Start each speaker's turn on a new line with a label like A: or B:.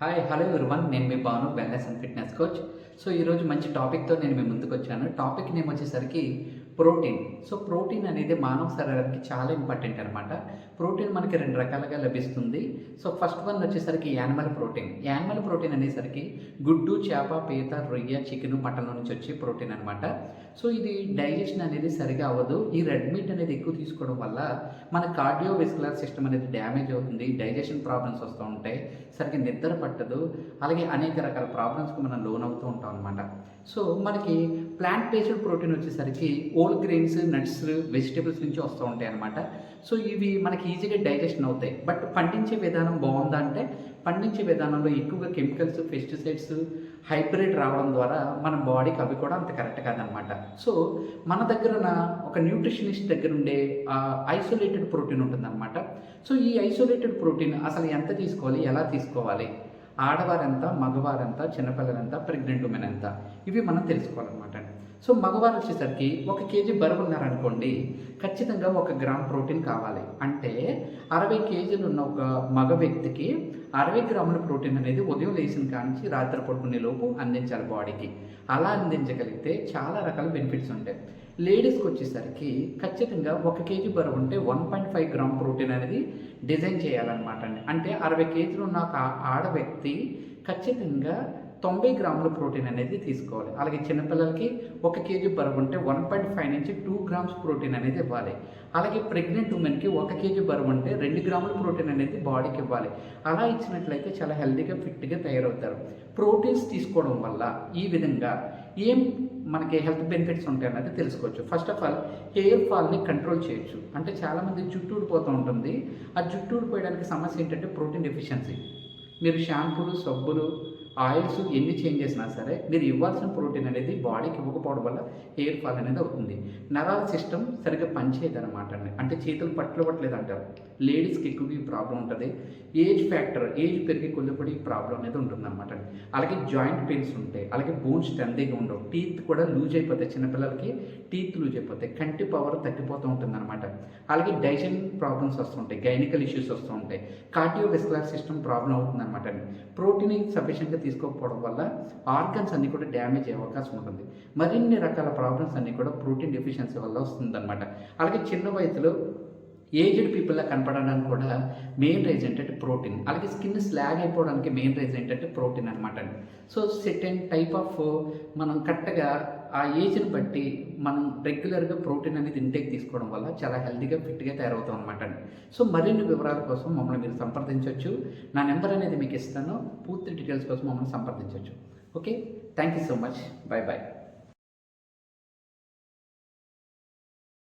A: Hi hello one నేను మీ Bhanu wellness and fitness coach. So ఈరోజు మంచి టాపిక్తో నేను మీ ముందుకు వచ్చాను టాపిక్ నేమ్ వచ్చేసరికి ప్రోటీన్. సో ప్రోటీన్ అనేది మానవ శరీరానికి చాలా ఇంపార్టెంట్ అనమాట ప్రోటీన్ మనకి రెండు రకాలుగా లభిస్తుంది. సో ఫస్ట్ వన్ వచ్చేసరికి యానిమల్ ప్రోటీన్. యానిమల్ ప్రోటీన్ అనేసరికి గుడ్డు చేప పీత రొయ్య చికెన్ మటన్ నుంచి వచ్చే ప్రోటీన్ అనమాట సో ఇది డైజెషన్ అనేది సరిగా అవ్వదు. ఈ రెడ్ మీట్ అనేది ఎక్కువ తీసుకోవడం వల్ల మన కార్డియోవెస్కులర్ సిస్టమ్ అనేది డ్యామేజ్ అవుతుంది. డైజెషన్ ప్రాబ్లమ్స్ వస్తూ ఉంటాయి. సరిగ్గా నిద్ర పట్టదు. అలాగే అనేక రకాల ప్రాబ్లమ్స్కి మనం లోన్ అవుతూ ఉంటాం అనమాట సో మనకి ప్లాంట్ బేస్డ్ ప్రోటీన్ వచ్చేసరికి ఓ హోల్ గ్రెయిన్స్ నట్స్ వెజిటేబుల్స్ నుంచి వస్తూ ఉంటాయి అనమాట సో ఇవి మనకి ఈజీగా డైజెషన్ అవుతాయి. బట్ పండించే విధానం బాగుందా అంటే పండించే విధానంలో ఎక్కువగా కెమికల్స్ పెస్టిసైడ్స్ హైబ్రిడ్ రావడం ద్వారా మన బాడీకి అవి కూడా అంత కరెక్ట్ కాదనమాట సో మన దగ్గర ఒక న్యూట్రిషనిస్ట్ దగ్గర ఉండే ఐసోలేటెడ్ ప్రోటీన్ ఉంటుందన్నమాట. సో ఈ ఐసోలేటెడ్ ప్రోటీన్ అసలు ఎంత తీసుకోవాలి? ఎలా తీసుకోవాలి? ఆడవారెంత మగవారెంత చిన్నపిల్లలంత ప్రెగ్నెంట్ ఉమెన్ ఎంత ఇవి మనం తెలుసుకోవాలన్నమాట. సో మగవారు వచ్చేసరికి ఒక కేజీ బరువు ఉన్నారనుకోండి ఖచ్చితంగా ఒక గ్రామ్ ప్రోటీన్ కావాలి. అంటే అరవై కేజీలు ఉన్న ఒక మగ వ్యక్తికి అరవై గ్రాముల ప్రోటీన్ అనేది ఉదయం లేచిన కానించి రాత్రి పడుకునే లోపు అందించాలి బాడీకి. అలా అందించగలిగితే చాలా రకాల బెనిఫిట్స్ ఉంటాయి. లేడీస్కి వచ్చేసరికి ఖచ్చితంగా ఒక కేజీ బరువు ఉంటే one point five gram protein అనేది డిజైన్ చేయాలన్నమాట అండి. అంటే అరవై కేజీలు ఉన్న ఒక ఆడ వ్యక్తి ఖచ్చితంగా తొంభై గ్రాముల ప్రోటీన్ అనేది తీసుకోవాలి. అలాగే చిన్నపిల్లలకి ఒక కేజీ బరువు ఉంటే వన్ పాయింట్ ఫైవ్ నుంచి టూ గ్రామ్స్ ప్రోటీన్ అనేది ఇవ్వాలి. అలాగే ప్రెగ్నెంట్ ఉమెన్కి ఒక కేజీ బరువు ఉంటే రెండు గ్రాముల ప్రోటీన్ అనేది బాడీకి ఇవ్వాలి. అలా ఇచ్చినట్లయితే చాలా హెల్తీగా ఫిట్గా తయారవుతారు. ప్రోటీన్స్ తీసుకోవడం వల్ల ఈ విధంగా ఏం మనకి హెల్త్ బెనిఫిట్స్ ఉంటాయి అన్నది తెలుసుకోవచ్చు. ఫస్ట్ ఆఫ్ ఆల్ హెయిర్ ఫాల్ని కంట్రోల్ చేయొచ్చు. అంటే చాలామంది జుట్టు ఊడిపోతూ ఉంటుంది. ఆ జుట్టు ఊడిపోయడానికి సమస్య ఏంటంటే ప్రోటీన్ డెఫిషియన్సీ మీరు షాంపూలు సబ్బులు ఆయిల్స్ ఎన్ని చేంజ్ చేసినా సరే మీరు ఇవ్వాల్సిన ప్రోటీన్ అనేది బాడీకి ఇవ్వకపోవడం వల్ల హెయిర్ ఫాల్ అనేది అవుతుంది. నరాల సిస్టమ్ సరిగ్గా పనిచేయదు అనమాట అండి. అంటే చేతులు పట్టుకోవట్లేదు అంటారు. లేడీస్కి ఎక్కువ ఈ ప్రాబ్లం ఉంటుంది. ఏజ్ ఫ్యాక్టర్ ఏజ్ పెరిగి కొద్దిపడి ఈ ప్రాబ్లం అనేది ఉంటుంది అనమాట అలాగే జాయింట్ పెయిన్స్ ఉంటాయి. అలాగే బోన్స్ స్ట్రెంతీగా ఉండవు. టీత్ కూడా లూజ్ అయిపోతాయి చిన్నపిల్లలకి. టీత్ లూజ్ అయిపోతాయి. కంటి పవర్ తగ్గిపోతూ ఉంటుంది అనమాట అలాగే డైజెషన్ ప్రాబ్లమ్స్ వస్తుంటాయి. గైనికల్ ఇష్యూస్ వస్తూ ఉంటాయి కార్డియో సిస్టమ్ ప్రాబ్లం అవుతుంది అనమాట ప్రోటీన్ సఫిషియెంట్గా తీసుకోకపోవడం వల్ల ఆర్గన్స్ అన్నీ కూడా డ్యామేజ్ అయ్యే అవకాశం ఉంటుంది. మరిన్ని రకాల ప్రాబ్లమ్స్ అన్నీ కూడా ప్రోటీన్ డెఫిషియన్సీ వల్ల వస్తుందన్నమాట. అలాగే చిన్న వయసులో ఏజ్డ్ పీపుల్లా కనపడడానికి కూడా మెయిన్ రీజన్ ఏంటంటే ప్రోటీన్ అలాగే స్కిన్ స్లాగ్ అయిపోవడానికి మెయిన్ రీజన్ ఏంటంటే ప్రోటీన్ అనమాట అండి. సో సెకండ్ టైప్ ఆఫ్ మనం కరెక్ట్గా ఆ ఏజ్ని బట్టి మనం రెగ్యులర్గా ప్రోటీన్ అనేది ఇంటేక్ తీసుకోవడం వల్ల చాలా హెల్తీగా ఫిట్గా తయారవుతాం అనమాట సో మరిన్ని వివరాల కోసం మమ్మల్ని మీరు సంప్రదించవచ్చు నా నెంబర్ అనేది మీకు ఇస్తాను. పూర్తి డీటెయిల్స్ కోసం మమ్మల్ని సంప్రదించవచ్చు okay thank you so much bye bye